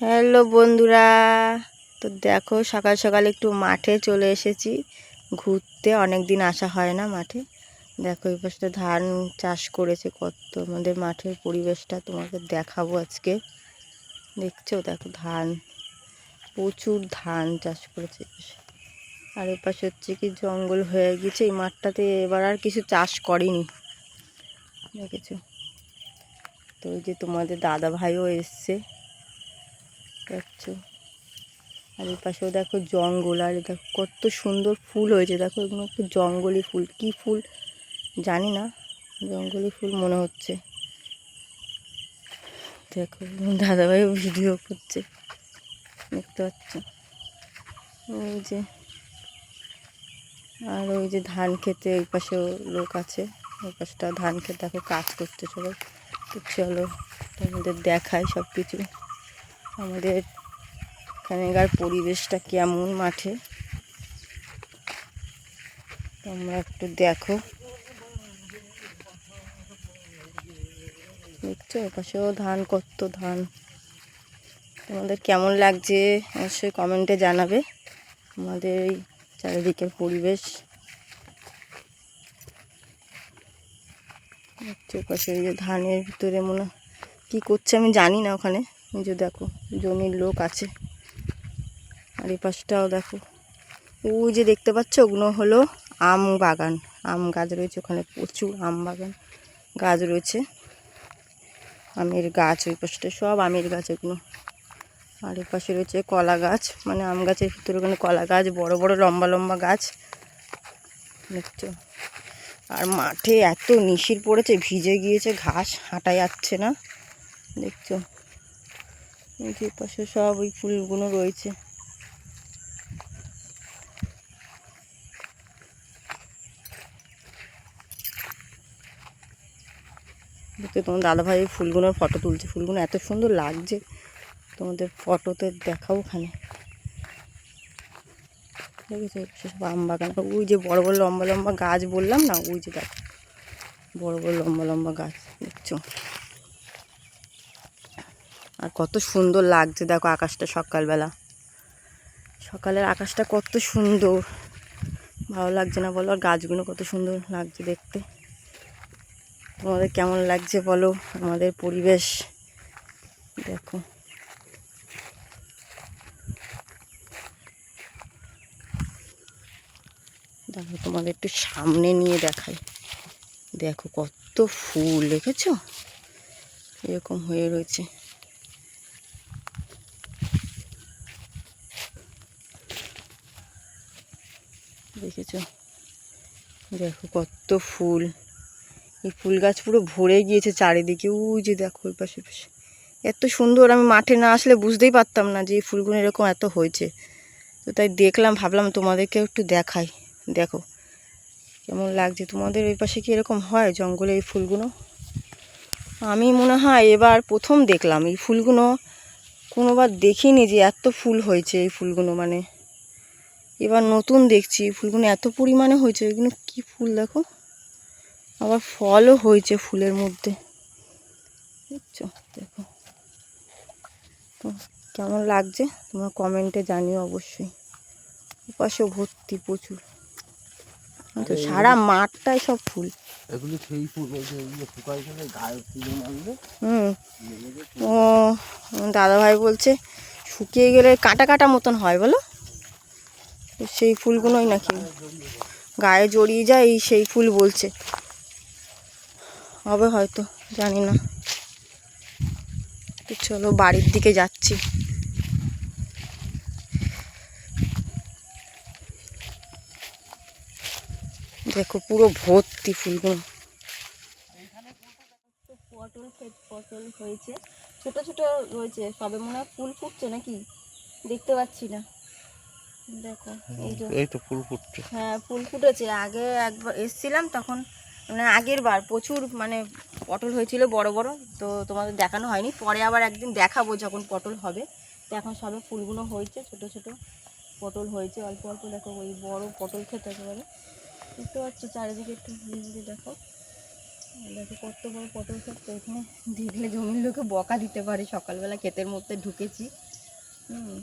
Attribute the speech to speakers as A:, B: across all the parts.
A: Hello বন্ধুরা, তো দেখো সকাল সকাল একটু মাঠে চলে এসেছি। ঘুরতে অনেক দিন আসা হয় না মাঠে। দেখো এই পাশে ধান চাষ করেছে কত, আমাদের মাঠের পরিবেশটা তোমাকে দেখাবো আজকে। দেখছ? দেখো ধান, প্রচুর ধান চাষ করেছে আর এ পাশে হচ্ছে কি জঙ্গল হয়ে গেছে এই মাঠটাতে এবার আর কিছু চাষ করেনি। দেখেছ? তো ওই যে তোমাদের দাদা ভাইও এসছে। দেখছ আর এই পাশেও দেখো জঙ্গল, আর দেখো কত সুন্দর ফুল হয়েছে। দেখো এগুলো একটু জঙ্গলি ফুল, কি ফুল জানি না, জঙ্গলি ফুল মনে হচ্ছে। দেখো দাদাভাইও ভিডিও করছে, দেখতে পাচ্ছ? ওই যে, আর ওই যে ধান খেতে ওই পাশেও লোক আছে ওই পাশটা ধান খেতে, দেখো কাজ করতে সবাই। তো চলো তোমাদের দেখাই সব কিছু আমাদের এখানকার পরিবেশটা কেমন মাঠে? তোমরা একটু দেখো। দেখছ? এপাশেও ধান, কত ধান। তোমাদের কেমন লাগছে অবশ্যই কমেন্টে জানাবে। আমাদের এই চারিদিকের পরিবেশ। দেখছ? যে ধানের ভিতরে মনে কী করছে আমি জানি না ওখানে। যে দেখো, জমির লোক আছে। আর এই পাশটাও দেখো। ওই যে দেখতে পাচ্ছ, ওগুলো হলো আম বাগান। আম গাছ রয়েছে, ওখানে প্রচুর আম বাগান গাছ রয়েছে। আমের গাছ ওই পাশটা সব আমের গাছ এগুলো। আর এই পাশে রয়েছে কলা গাছ মানে আম গাছের ভিতরে ওখানে কলা গাছ, বড় বড় লম্বা লম্বা গাছ। দেখছ? আর মাঠে এত নিশির পড়েছে, ভিজে গিয়েছে, ঘাস হাঁটা যাচ্ছে না। দেখছ? যে পাশে সব ওই ফুলগুলো রয়েছে। তোমার দাদাভাই এই ফুলগুলোর ফটো তুলছে। ফুলগুলো এত সুন্দর লাগছে। তোমাদের ফটোতে দেখাও ওখানে। আম বাগান। ওই যে বড় বড় লম্বা লম্বা গাছ বললাম না? ওই যে দেখো। বড় বড় লম্বা লম্বা গাছ। দেখছ? আর কত সুন্দর লাগছে দেখো আকাশটা সকালবেলা। সকালের আকাশটা কত সুন্দর। ভালো লাগছে না বলো? আর গাছগুলো কত সুন্দর লাগছে দেখতে। তোমাদের কেমন লাগছে বলো? আমাদের পরিবেশ। দেখো। দেখো, তোমাদের একটু সামনে নিয়ে দেখাই। দেখো কত ফুল, দেখেছ? এরকম হয়ে রয়েছে। দেখেছ? দেখো কত ফুল। এই ফুল গাছ পুরো ভরে গিয়েছে চারিদিকে। ওই যে দেখো, ওই পাশে পাশে। এত সুন্দর, আমি মাঠে না আসলে বুঝতেই পারতাম না যে এই ফুলগুলো এরকম এত হয়েছে। তো তাই দেখলাম, ভাবলাম তোমাদেরকে একটু দেখাই। দেখো, কেমন লাগছে। তোমাদের ওই পাশে কি এরকম হয় জঙ্গলে এই ফুলগুলো? আমি মনে হয় এবার প্রথম দেখলাম। এই ফুলগুলো কোনোবার দেখিনি যে এত ফুল হয়েছে এই ফুলগুলো মানে। এবার নতুন দেখছি ফুলগুলো এত পরিমাণে হয়েছে এগুলো কি ফুল দেখো? আবার ফলও হয়েছে ফুলের মধ্যে। বুঝছ দেখো। তো কেমন লাগছে? তোমার কমেন্টে জানিও অবশ্যই। ওপাশেও ভর্তি প্রচুর। তো সারা মাঠটাই সব ফুল।
B: এগুলো সেই ফুল বলছে শুকাই গেলে গায়ে তুলে
A: হুম। ও দাদাভাই বলছে শুকিয়ে গেলে কাটা কাটা মতন হয় বলো? সেই ফুলগুলোই নাকি গায়ে জড়িয়ে যায়, এই সেই ফুল বলছে। হবে হয়তো, জানি না। চলো বাড়ির দিকে যাচ্ছি। দেখো পুরো ভর্তি ফুলগুলো। পটল পটল হয়েছে। ছোট ছোট রয়েছে, সবে মনে হয় ফুল ফুটছে নাকি? দেখতে পাচ্ছি না। দেখো এই যে
B: এই তো ফুল ফুটছে।
A: হ্যাঁ ফুল ফুটেছে। আগে একবার এসছিলাম তখন মানে আগের বার প্রচুর মানে পটল হয়েছিল বড় বড় তো তোমাদের দেখানো হয়নি। পরে আবার একদিন দেখাবো যখন পটল হবে। তো এখন সবে ফুলগুলো হয়েছে ছোট ছোট পটল হয়েছে। অল্প অল্প দেখো ওই বড় পটল খেতে একেবারে। দেখতে পাচ্ছি চারিদিকে একটু ঘুরে দেখো। দেখো কত বড় পটল খেতে। এখানে দেখলে জমির লোকে বকা দিতে পারে। সকালবেলা ক্ষেতের মধ্যে ঢুকেছি। হুম।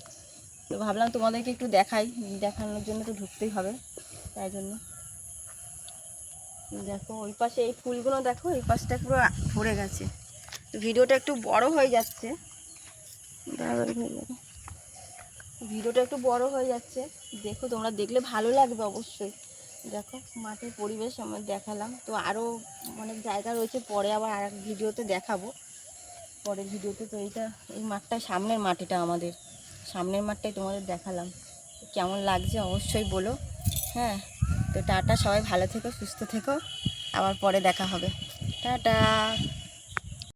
A: তো ভাবলাম তোমাদেরকে একটু দেখাই, দেখানোর জন্য তো ঢুকতেই হবে, তাই জন্য। দেখো, ওই পাশে এই ফুলগুলো দেখো, এই পাশটা পুরো ভরে গেছে। ভিডিওটা একটু বড় হয়ে যাচ্ছে। ভিডিওটা একটু বড় হয়ে যাচ্ছে। দেখো, তোমরা দেখলে ভালো লাগবে অবশ্যই। দেখো, মাঠের পরিবেশ আমরা দেখালাম। তো আরও অনেক জায়গা রয়েছে, পরে আবার আর ভিডিওতে দেখাবো। পরের ভিডিওতে তো এইটা, এই মাঠটা, সামনের মাঠ এটা আমাদের। সামনের মাঠটাই তোমাদের দেখালাম। কেমন লাগছে অবশ্যই বলো। হ্যাঁ তো টাটা, সবাই ভালো থেকো, সুস্থ থেকো। আবার পরে দেখা হবে। টাটা।